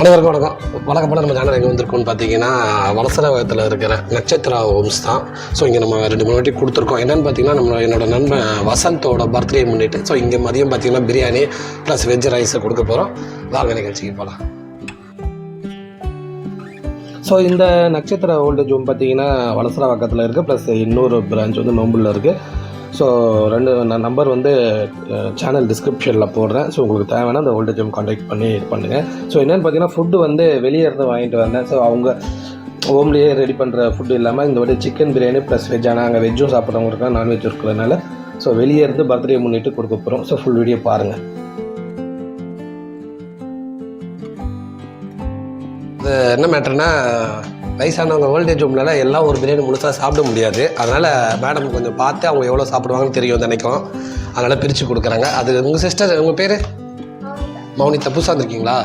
அனைவருக்கும் வணக்கம். வணக்கம் போல் நம்ம சேனல் எங்கே வந்திருக்கோம்னு பார்த்தீங்கன்னா வலசரவகத்தில் இருக்கிற நட்சத்திரா ஹோம்ஸ் தான். ஸோ இங்கே நம்ம ரெண்டு மூணு வாட்டி கொடுத்துருக்கோம். என்னென்னு பார்த்தீங்கன்னா நம்ம என்னோட நண்பன் வசந்தோட பர்த்டே முன்னிட்டு ஸோ இங்கே மதியம் பார்த்தீங்கன்னா பிரியாணி ப்ளஸ் வெஜ் ரைஸை கொடுக்க போகிறோம் வாங்க நிகழ்ச்சிக்கு போகலாம் ஸோ இந்த நட்சத்திர ஓல்டேஜ் ஹோம் பார்த்தீங்கன்னா வலசரவாக்கத்தில் இருக்குது ப்ளஸ் இன்னொரு பிரான்ச் வந்து நோம்பில் இருக்குது ஸோ ரெண்டு நான் நம்பர் வந்து சேனல் டிஸ்கிரிப்ஷனில் போடுறேன். ஸோ உங்களுக்கு தேவைன்னா அந்த ஓல்டேஜ் ஹோம் காண்டாக்ட் பண்ணி இது பண்ணுங்கள் ஸோ என்னென்னு பார்த்தீங்கன்னா ஃபுட்டு வந்து வெளியே இருந்து வாங்கிட்டு வந்தேன். ஸோ அவங்க ஹோம்லேயே ரெடி பண்ணுற ஃபுட்டு இல்லாமல் இந்த வாட்டி சிக்கன் பிரியாணி ப்ளஸ் வெஜ் ஆனால் அங்கே வெஜ்ஜும் சாப்பிட்றவங்க இருக்கா நான்வெஜ் இருக்கிறதுனால ஸோ வெளியே இருந்து பர்த்டே முன்னிட்டு கொடுக்க போகிறோம் ஸோ ஃபுல் வீடியோ பாருங்கள் என்ன மேட்ருன்னா வயசானவங்க ஓல்டேஜ் ஹோம்லலாம் எல்லாம் ஒரு பிரியாணி முழுசாக சாப்பிட முடியாது. அதனால் மேடம் கொஞ்சம் பார்த்து அவங்க எவ்வளோ சாப்பிடுவாங்கன்னு தெரியும் நினைக்கும் அதனால் பிரித்து கொடுக்குறாங்க. அது உங்கள் சிஸ்டர் உங்கள் பேர்? மௌனி தப்புசா வந்திருக்கீங்களா?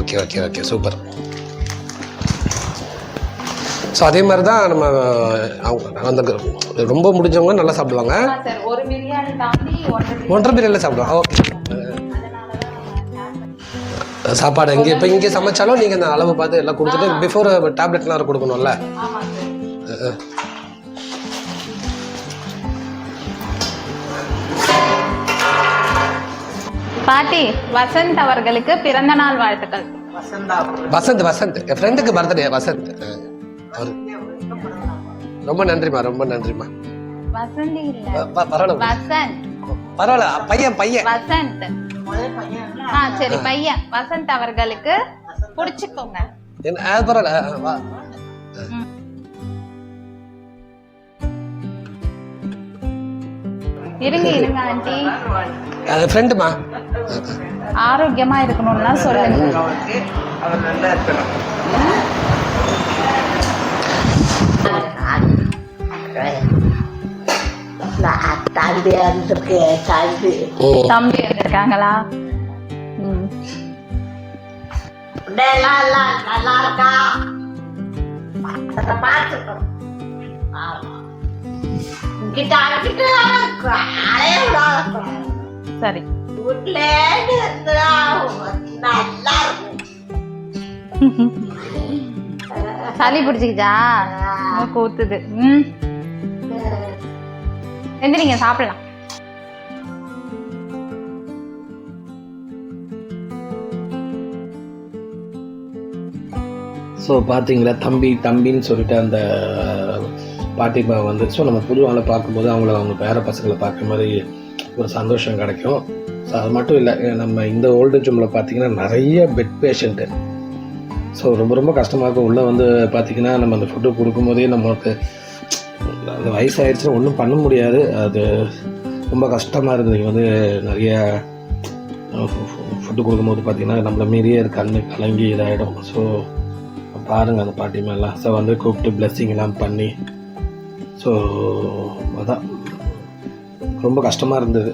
Okay okay okay super so அதே மாதிரி தான் நம்ம அவங்க அந்த ரொம்ப முடிஞ்சவங்க நல்லா சாப்பிடுவாங்க. ஒன்றரை பிரியாணியில் சாப்பிடுவாங்க. ஓகே சாப்பாடு இங்கே இப்போ இங்கே சமைச்சாலும் நீங்கள் அந்த அளவு பார்த்து எல்லாம் கொடுத்துட்டு பிஃபோர் டேப்லெட்லாம் கொடுக்கணும்ல? பாட்டி வசந்த் அவர்களுக்கு பிறந்த நாள் வாழ்த்துக்கள். வசந்த். வசந்த் என் ஃப்ரெண்டுக்கு பர்த்டே வசந்த். ரொம்ப நன்றிம்மா ரொம்ப ப- பரவாயில்ல வசந்த். பரவாயில்ல பையன் பையன். வசந்த். ஆ சரி பையன். வசந்த் அவர்களுக்கு புடிச்சுக்கோங்க. இருங்க இருங்க ஆண்டி. அது ஃப்ரெண்டுமா ஆரோக்கியமா இருக்கணும்னா சொல்லுங்க. தம்பி வந்திருக்கு தம்பி. தம்பி வந்திருக்காங்களா ம். நல்லா இருக்கா? பார்த்துக்கணும். சரி. சளி பிடிச்சிக்கிச்சா? மூக்கு ஊத்துது வந்து எந்திரிங்க சாப்பிடலாம். ஸோ பார்த்தீங்களா? தம்பி தம்பின்னு சொல்லிட்டு அந்த பாட்டிமா வந்து ஸோ நம்ம புது பார்க்கும்போது அவங்கள அவங்க பேர பசங்களை பார்க்குற மாதிரி ஒரு சந்தோஷம் கிடைக்கும். ஸோ அது மட்டும் இல்லை நம்ம இந்த ஓல்டேஜ் ஹோமில் பார்த்தீங்கன்னா நிறைய பெட் பேஷண்ட்டு ஸோ ரொம்ப ரொம்ப கஷ்டமாக இருக்கும். உள்ளே வந்து பார்த்திங்கன்னா நம்ம அந்த ஃபுட்டு கொடுக்கும்போதே நமக்கு அந்த வயசாகிடுச்சுன்னா ஒன்றும் பண்ண முடியாது. அது ரொம்ப கஷ்டமாக இருந்தது. இங்கே வந்து நிறைய ஃபுட்டு கொடுக்கும்போது பார்த்தீங்கன்னா நம்மளை மீறியே கண்ணு கலங்கி இதாகிடும் ஸோ பாருங்கள் அந்த பாட்டி மேலாம் ஸோ வந்து கூப்பிட்டு பிளெஸ்ஸிங்லாம் எல்லாம் பண்ணி. ஸோ அதான். ரொம்ப கஷ்டமாக இருந்தது.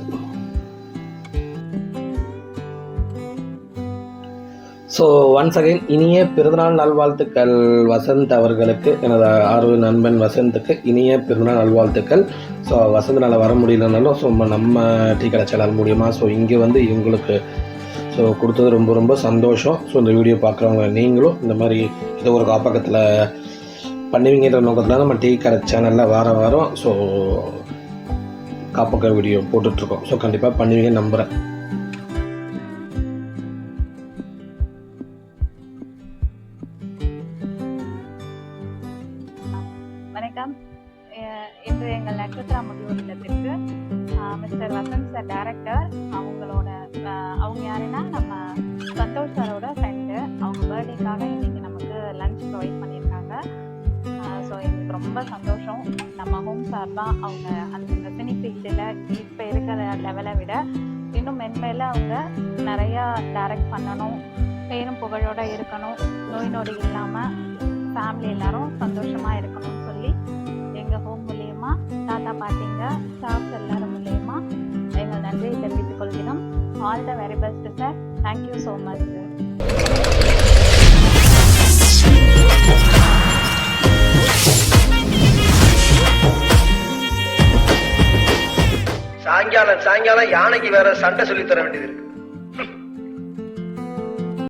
ஸோ ஒன்ஸ் அகைன் இனிய பிறந்தநாள் நல்வாழ்த்துக்கள் வசந்த் அவர்களுக்கு எனது ஆர்வ நண்பன் வசந்துக்கு இனிய பிறந்தநாள் நல்வாழ்த்துக்கள். ஸோ வசந்தனால் வர முடியலனாலும் ஸோ நம்ம டீ கடை சேனல் மூலியமாக ஸோ இங்கே வந்து இவங்களுக்கு ஸோ கொடுத்தது ரொம்ப ரொம்ப சந்தோஷம். ஸோ இந்த வீடியோ பார்க்குறவங்க நீங்களும் இந்த மாதிரி இதை ஒரு காப்பகத்தில் பண்ணுவீங்கன்ற நோக்கத்தில் நம்ம டீ கடை சேனலில் வாரம் வாரம் ஸோ காப்பக வீடியோ போட்டுட்ருக்கோம். ஸோ கண்டிப்பாக பண்ணுவீங்கன்னு நம்புகிறேன் நட்சத்திரா முதியோர் இல்லத்திற்கு மிஸ்டர் வசந்த் சார் டேரக்டர் அவங்களோட அவங்க யாருன்னா நம்ம சந்தோஷ் சாரோட ஃப்ரெண்டு அவங்க பர்த்டேக்காக இன்னைக்கு நமக்கு லஞ்ச் ப்ரொவைட் பண்ணியிருக்காங்க. ஸோ எங்களுக்கு ரொம்ப சந்தோஷம். நம்ம ஹோம் சார்பாக அவங்க அந்த சினி ஃபீல்டில் இப்போ இருக்கிற லெவலை விட இன்னும் மென்மேல அவங்க நிறையா டேரக்ட் பண்ணணும் பேரும் புகழோடு இருக்கணும் நோய் நொடி இல்லாமல் ஃபேமிலி எல்லாரும் சந்தோஷமாக இருக்கணும்னு சொல்லி தாத்தா பாட்டிங்க ஸ்டாஃப்ஸ் எல்லாரும் மூலியமா எங்கள் நன்றியை தெரிவித்துக் கொள்கிறோம். All the very best sir thank you so much sir சாயங்காலம் சாயங்காலம் யானைக்கு வேற சண்டை சொல்லி தர வேண்டியது இருக்கு.